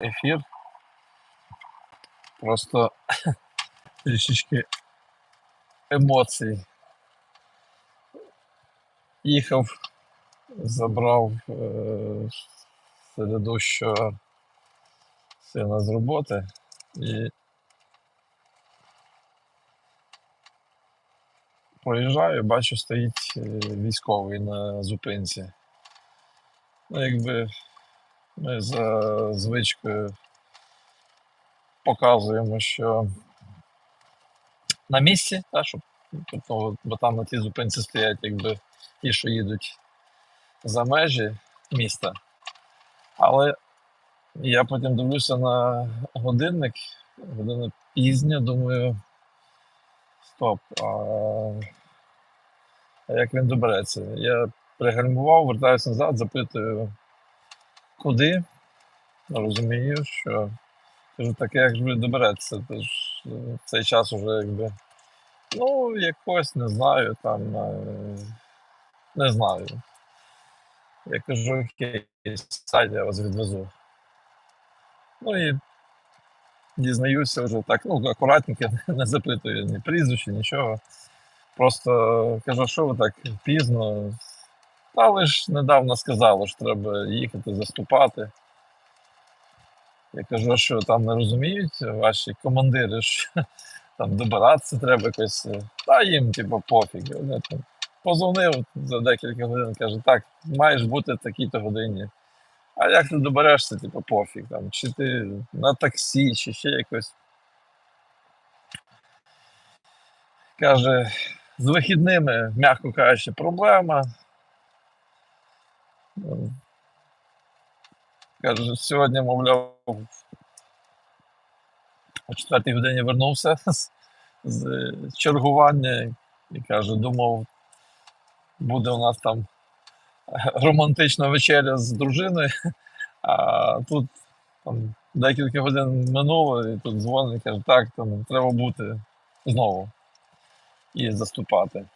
ефір. Просто трішечки емоцій. Їхав, забрав е, середущого сина з роботи і проїжджаю, бачу, стоїть е, військовий на зупинці. Ну, якби ми за звичкою показуємо, що на місці, та, щоб, тобто, бо там на тій зупинці стоять якби ті, що їдуть за межі міста. Але я потім дивлюся на годинник, година пізня, думаю, стоп, а, а як він добереться? Я пригальмував, вертаюся назад, запитую, куди. Розумію, що кажу, таке, як ж добереться. Тож е, в цей час вже якби. Ну, якось не знаю, там е, не знаю. Я кажу, окей, сядь, я вас відвезу. Ну і дізнаюся вже так, ну, акуратненько, не запитую ні прізвище, нічого. Просто кажу, що ви так пізно. Та ж недавно сказали, що треба їхати заступати. Я кажу, що там не розуміють ваші командири, що там добиратися треба якось. Та їм, типу, пофіг. Позвонив за декілька годин, каже, так, маєш бути в такій-то годині. А як ти доберешся, типу, пофіг, там, чи ти на таксі, чи ще якось. Каже, з вихідними, м'яко кажучи, проблема. Каже, сьогодні, мовляв, о 4 годині вернувся з, чергування і каже, думав, буде у нас там романтична вечеря з дружиною, а тут там декілька годин минуло, і тут дзвонить каже, так, там треба бути знову і заступати.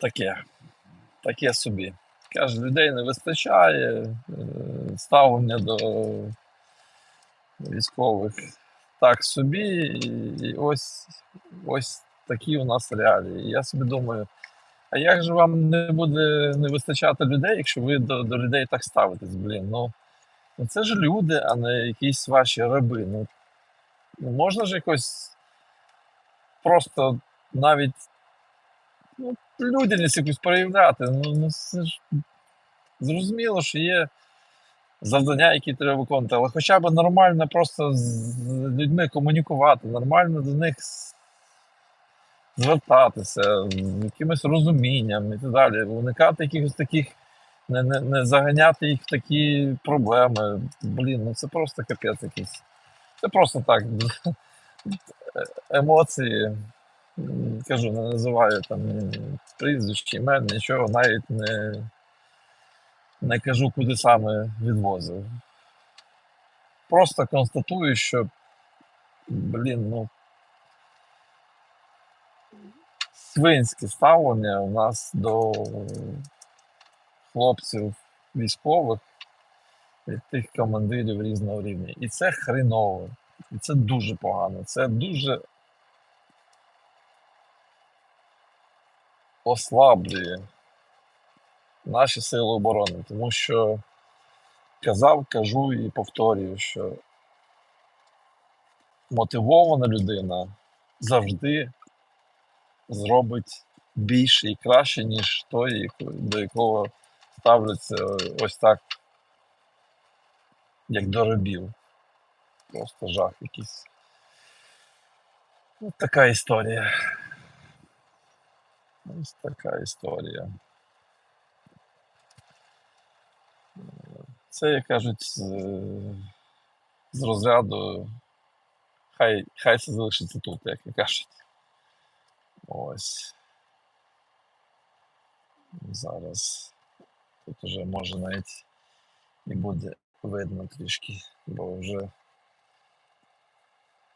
Таке, таке собі. Каже, людей не вистачає, е, ставлення до військових так собі, і, ось, ось такі у нас реалії. Я собі думаю, а як же вам не буде не вистачати людей, якщо ви до, до людей так ставитесь, блін? Ну, ну це ж люди, а не якісь ваші раби. Ну, ну можна ж якось просто навіть ну, людяність якусь проявляти. Ну, ну це ж зрозуміло, що є завдання, які треба виконувати, але хоча б нормально просто з людьми комунікувати, нормально до них звертатися, з якимось розумінням і так далі, уникати якихось таких, не, не, не заганяти їх в такі проблеми. Блін, ну це просто капець якийсь. Це просто так. Емоції. Кажу, не називаю там прізвищ, імен, нічого, навіть не, не кажу, куди саме відвозив. Просто констатую, що, блін, ну. Свинське ставлення у нас до хлопців військових від тих командирів різного рівня. І це хреново. І це дуже погано. Це дуже ослаблює наші сили оборони, тому що казав, кажу і повторюю, що мотивована людина завжди зробить більше і краще, ніж той, до якого ставляться ось так, як до рабів. Просто жах якийсь. Ось така історія. Ось така історія. Це, як кажуть, з, розряду хай, хай це залишиться тут, як і кажуть. Ось. Зараз тут уже може навіть і буде видно трішки, бо вже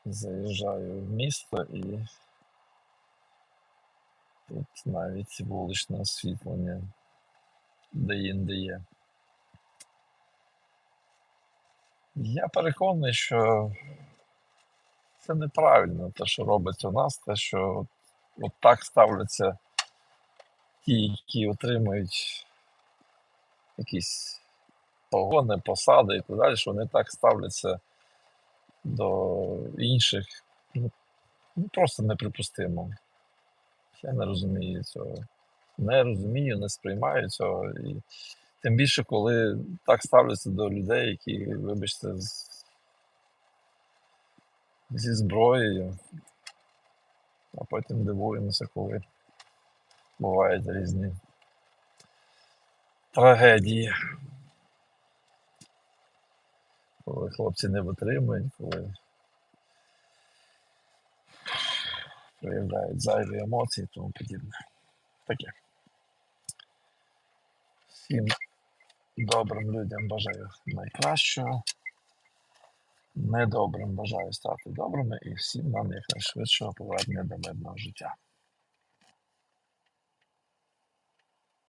заїжджаю в місто і тут навіть вуличне освітлення де інде є. Я переконаний, що це неправильно, те, що робиться у нас, те, що от, от так ставляться ті, які отримують якісь погони, посади і так далі, що вони так ставляться до інших. Ну, ну просто неприпустимо. Я не розумію цього. Не розумію, не сприймаю цього. І тим більше, коли так ставляться до людей, які, вибачте, з, зі зброєю, а потім дивуємося, коли бувають різні трагедії. Коли хлопці не витримують, коли проявляють зайві емоції і тому подібне. Таке. Всім добрим людям бажаю найкращого. Недобрим бажаю стати добрими і всім нам якнайшвидшого повернення до мирного життя.